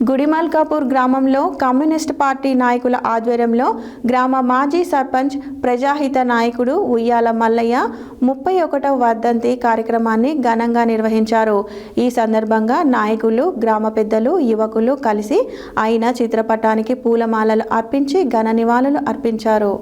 గుడిమల్కాపూర్ గ్రామంలో communist party నాయకుల ఆధ్వర్యంలో గ్రామ మాజీ సర్పంచ్ ప్రజాహిత నాయకుడు ఉయ్యాల మల్లయ్య ముప్పై ఒకటవ వర్ధంతి కార్యక్రమాన్ని ఘనంగా నిర్వహించారు. ఈ సందర్భంగా నాయకులు గ్రామ పెద్దలు యువకులు కలిసి ఆయన చిత్రపటానికి పూలమాలలు అర్పించి ఘన నివాళులు అర్పించారు.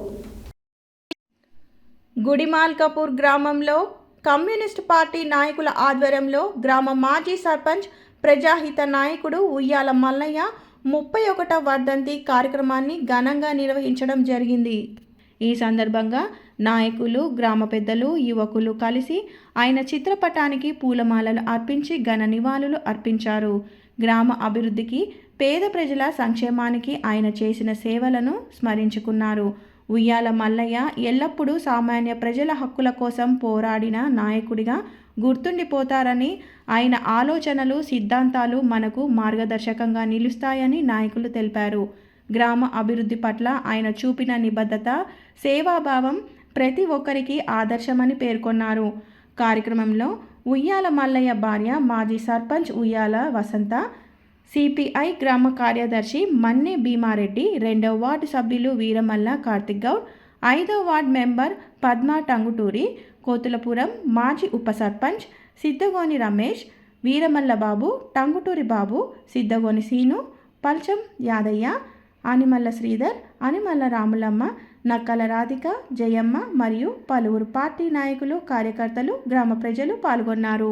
గుడిమాల్కాపూర్ గ్రామంలో కమ్యూనిస్ట్ పార్టీ నాయకుల ఆధ్వర్యంలో గ్రామ మాజీ సర్పంచ్ ప్రజాహిత నాయకుడు ఉయ్యాల మల్లయ్య ముప్పై ఒకటవ వర్ధంతి కార్యక్రమాన్ని ఘనంగా నిర్వహించడం జరిగింది. ఈ సందర్భంగా నాయకులు గ్రామ పెద్దలు యువకులు కలిసి ఆయన చిత్రపటానికి పూలమాలలు అర్పించి ఘన నివాళులు అర్పించారు. గ్రామ అభివృద్ధికి పేద ప్రజల సంక్షేమానికి ఆయన చేసిన సేవలను స్మరించుకున్నారు. ఉయ్యాల మల్లయ్య ఎల్లప్పుడూ సామాన్య ప్రజల హక్కుల కోసం పోరాడిన నాయకుడిగా గుర్తుండిపోతారని ఆయన ఆలోచనలు సిద్ధాంతాలు మనకు మార్గదర్శకంగా నిలుస్తాయని నాయకులు తెలిపారు. గ్రామ అభివృద్ధి పట్ల ఆయన చూపిన నిబద్ధత సేవాభావం ప్రతి ఒక్కరికి ఆదర్శమని పేర్కొన్నారు. కార్యక్రమంలో ఉయ్యాల మల్లయ్య భార్య మాజీ సర్పంచ్ ఉయ్యాల వసంత సిపిఐ గ్రామ కార్యదర్శి మన్నె భీమారెడ్డి రెండవ వార్డు సభ్యులు వీరమల్ల కార్తిక్ గౌడ్ ఐదవ వార్డు మెంబర్ పద్మా టంగుటూరి కోతులపురం మాజీ ఉప సర్పంచ్ సిద్ధగోని రమేష్ వీరమల్ల బాబు టంగుటూరి బాబు సిద్ధగోని సీను పల్చం యాదయ్య అనిమల్ల శ్రీధర్ అనిమల్ల రాములమ్మ నక్కల రాధిక జయమ్మ మరియు పలువురు పార్టీ నాయకులు కార్యకర్తలు గ్రామ ప్రజలు పాల్గొన్నారు.